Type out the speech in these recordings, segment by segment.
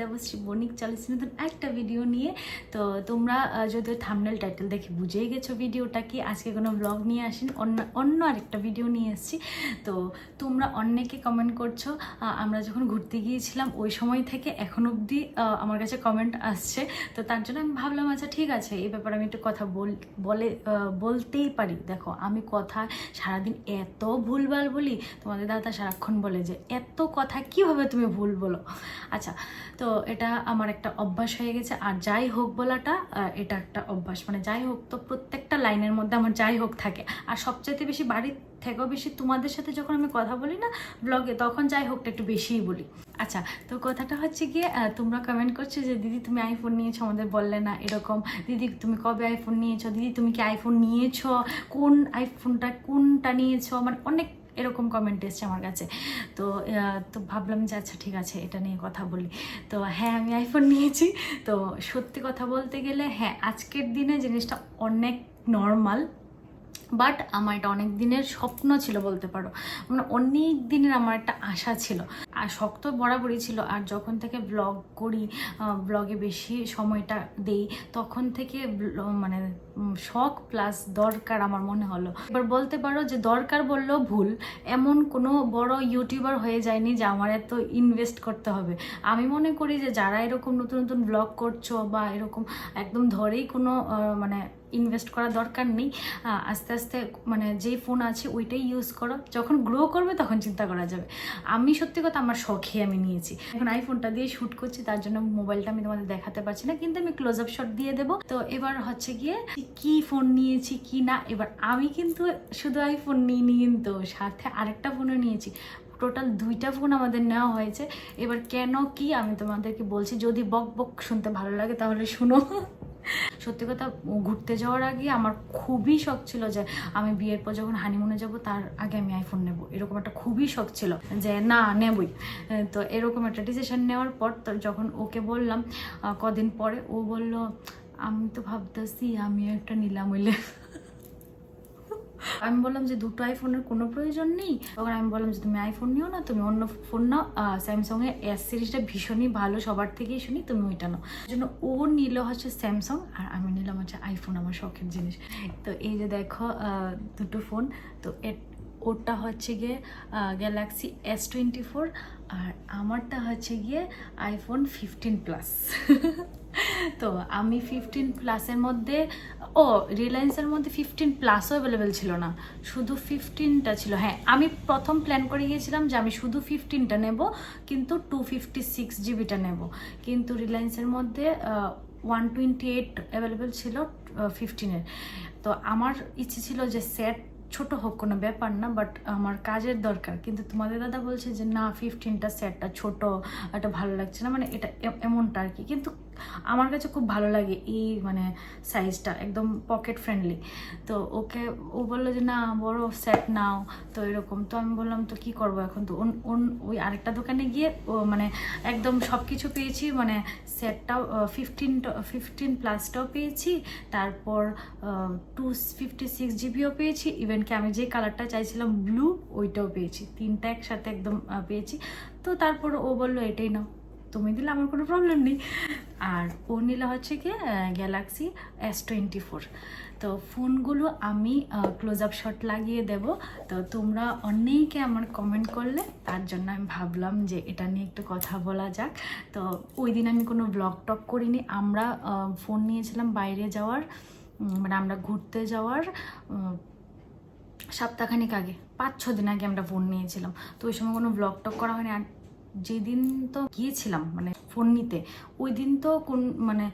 দেবশ্রী বণিক চলেছি নতুন একটা ভিডিও নিয়ে, তো তোমরা যদিও থামনেল টাইটেল দেখে বুঝেই গেছো ভিডিওটা কি, আজকে কোনো ব্লগ নিয়ে আসেন, অন্য অন্য আরেকটা ভিডিও নিয়ে এসেছি তো তোমরা অনেকে কমেন্ট করছ আমরা যখন ঘুরতে গিয়েছিলাম, ওই সময় থেকে এখন অবধি আমার কাছে কমেন্ট আসছে। তো তার জন্য আমি ভাবলাম আচ্ছা ঠিক আছে, এই ব্যাপারে আমি একটু কথা বল, বলে বলতেই পারি। দেখো, আমি কথা সারাদিন এত ভুলভাল বলি, তোমাদের দাদা সারাক্ষণ বলে যে, এত কথা কীভাবে তুমি ভুল বলো? আচ্ছা তো এটা আমার একটা অভ্যাস হয়ে গেছে। আর যাই হোক বলাটা এটা একটা অভ্যাস। মানে যাই হোক, তো প্রত্যেকটা লাইনের মধ্যে আমার যাই হোক থাকে। আর সবচাইতে বেশি বাড়ির থেকেও বেশি তোমাদের সাথে যখন আমি কথা বলি না ব্লগে তখন যাই হোকটা একটু বেশিই বলি। আচ্ছা তো কথাটা হচ্ছে গিয়ে তোমরা কমেন্ট করছ যে, দিদি, তুমি আইফোন নিয়েছো? আমাদের বললে না, এরকম। দিদি, তুমি কবে আইফোন নিয়েছো? দিদি, তুমি কি আইফোন নিয়েছো? কোন আইফোনটা কোনটা নিয়েছো? মানে অনেক এরকম কমেন্ট এসছে আমার কাছে। তো তো ভাবলাম যে আচ্ছা ঠিক আছে, এটা নিয়ে কথা বলি। তো হ্যাঁ আমি আইফোন নিয়েছি। তো সত্যি কথা বলতে গেলে হ্যাঁ আজকের দিনে জিনিসটা অনেক নর্মাল বাট আমার এটা অনেক দিনের স্বপ্ন ছিল বলতে পারো। মানে অনেক দিনের আমার একটা আশা ছিল। আর শক্ত বরাবরই ছিল। আর যখন থেকে ব্লগ করি ব্লগে বেশি সময়টা দেই, তখন থেকে মানে শখ প্লাস দরকার আমার মনে হলো। এবার বলতে পারো যে দরকার বললেও ভুল। এমন কোনো বড় ইউটিউবার হয়ে যায়নি যে আমার এত ইনভেস্ট করতে হবে। আমি মনে করি যে যারা এরকম নতুন নতুন ব্লগ করছ বা এরকম একদম ধরেই কোনো মানে ইনভেস্ট করার দরকার নেই। আস্তে আস্তে মানে যেই ফোন আছে ওইটাই ইউজ করো। যখন গ্রো করবে তখন চিন্তা করা যাবে। আমি সত্যি কথা আমার শখে আমি নিয়েছি। এখন আইফোনটা দিয়ে শ্যুট করছি, তার জন্য মোবাইলটা আমি তোমাদের দেখাতে পারছি না, কিন্তু আমি ক্লোজ আপ শট দিয়ে দেবো। তো এবার হচ্ছে গিয়ে কি ফোন নিয়েছি, কি না, এবার আমি কিন্তু শুধু আইফোন নিইনি কিন্তু, সাথে আরেকটা ফোনও নিয়েছি। টোটাল দুইটা ফোন আমাদের নেওয়া হয়েছে। এবার কেন কি আমি তোমাদেরকে বলছি, যদি বক বক শুনতে ভালো লাগে তাহলে শুনো। সত্যি কথা ঘুরতে যাওয়ার আগে আমার খুবই শখ ছিল যে আমি বিয়ের পর যখন হানিমুনে যাব, তার আগে আমি আইফোন নেব। এরকম একটা খুবই শখ ছিল যে না, নেবই। তো এরকম একটা ডিসিশন নেওয়ার পর যখন ওকে বললাম কদিন পরে ও বলল, আমি তো ভাবতেছি আমি একটা নিলাম হইলে আমি বললাম যে দুটো আইফোনের কোনো প্রয়োজন নেই। তখন আমি বললাম যে তুমি আইফোন নিও না, তুমি অন্য ফোন নাও। স্যামসং এর এস সিরিজটা ভীষণই ভালো, সবার থেকেই শুনি, তুমি ওইটা নাও। জন্য ও নিল হচ্ছে স্যামসং আর আমি নিলাম হচ্ছে আইফোন আমার শখের জিনিস। তো এই যে দেখো দুটো ফোন তো এর ওরটা হচ্ছে গিয়ে গ্যালাক্সি এস টোয়েন্টি ফোর আর আমারটা হচ্ছে গিয়ে আইফোন ফিফটিন প্লাস তো আমি ফিফটিন প্লাসের মধ্যে, ও রিলায়েন্সের মধ্যে ফিফটিন প্লাসও অ্যাভেলেবেল ছিল না। শুধু ফিফটিনটা ছিল। হ্যাঁ আমি প্রথম প্ল্যান করে গিয়েছিলাম যে আমি শুধু ফিফটিনটা নেব, কিন্তু টু ফিফটি সিক্স জিবিটা নেব। কিন্তু রিলায়েন্সের মধ্যে ওয়ান টোয়েন্টি এইট অ্যাভেলেবেল ছিল ফিফটিনের তো আমার ইচ্ছে ছিল যে সেট ছোট হোক, কোনো ব্যাপার না বাট আমার কাজের দরকার। কিন্তু তোমাদের দাদা বলছে যে, না ফিফটিনটা সেটটা ছোট এটা ভালো লাগছে না। মানে এটা এমনটা আর কি। কিন্তু আমার কাছে খুব ভালো লাগে এই মানে সাইজটা একদম পকেট ফ্রেন্ডলি তো ওকে, ও বলল যে, না, বড় সেট নাও। তো এরকম, তো আমি বললাম, তো কি করব এখন? তো ওই আরেকটা দোকানে গিয়ে মানে একদম সব কিছু পেয়েছি মানে সেটটাও ফিফটিন ফিফটিন প্লাসটাও পেয়েছি। তারপর টু ফিফটি সিক্স জিবিও পেয়েছি। ইভেন কি আমি যে কালারটা চাইছিলাম ব্লু ওইটাও পেয়েছি। তিনটা একসাথে একদম পেয়েছি। তো তারপর ও বলল, এটাই নাও। তুমি দিলে আমার কোনো প্রবলেম নেই। আর ও নিলে হচ্ছে কি গ্যালাক্সি এস টোয়েন্টি ফোর তো ফোনগুলো আমি ক্লোজ আপ শট লাগিয়ে দেব। তো তোমরা অনেকে আমার কমেন্ট করলে, তার জন্য আমি ভাবলাম যে এটা নিয়ে একটু কথা বলা যাক। তো ওই দিন আমি কোনো ব্লগ টক করিনি। আমরা ফোন নিয়েছিলাম বাইরে যাওয়ার মানে আমরা ঘুরতে যাওয়ার সপ্তাহখানিক আগে পাঁচ ছ দিন আগে আমরা ফোন নিয়েছিলাম। তো ওই সময় কোনো ব্লগ টক করা হয়নি। আর যেদিন তো গিয়েছিলাম মানে ফোন নিতে ওই দিন তো কোন মানে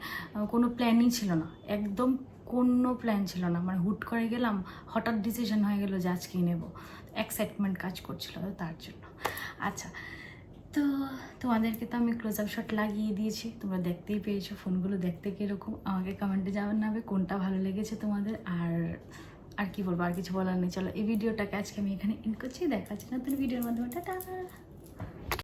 কোনো প্ল্যানই ছিল না। একদম কোনো প্ল্যান ছিল না। মানে হুট করে গেলাম, হঠাৎ ডিসিশন হয়ে গেলো যে আজকেই নেব। এক্সাইটমেন্ট কাজ করছিল তার জন্য। আচ্ছা তো তোমাদেরকে তো আমি ক্লোজ আপ শট লাগিয়ে দিয়েছি। তোমরা দেখতেই পেয়েছ ফোনগুলো দেখতে কীরকম। আমাকে কমেন্টে জানাবে কোনটা ভালো লেগেছে তোমাদের। আর আর কি বলব, আর কিছু বলার নেই। চলো, এই ভিডিওটাকে আজকে আমি এখানে ইন করছি। দেখা যাচ্ছে নতুন ভিডিওর মাধ্যমে। টাটা!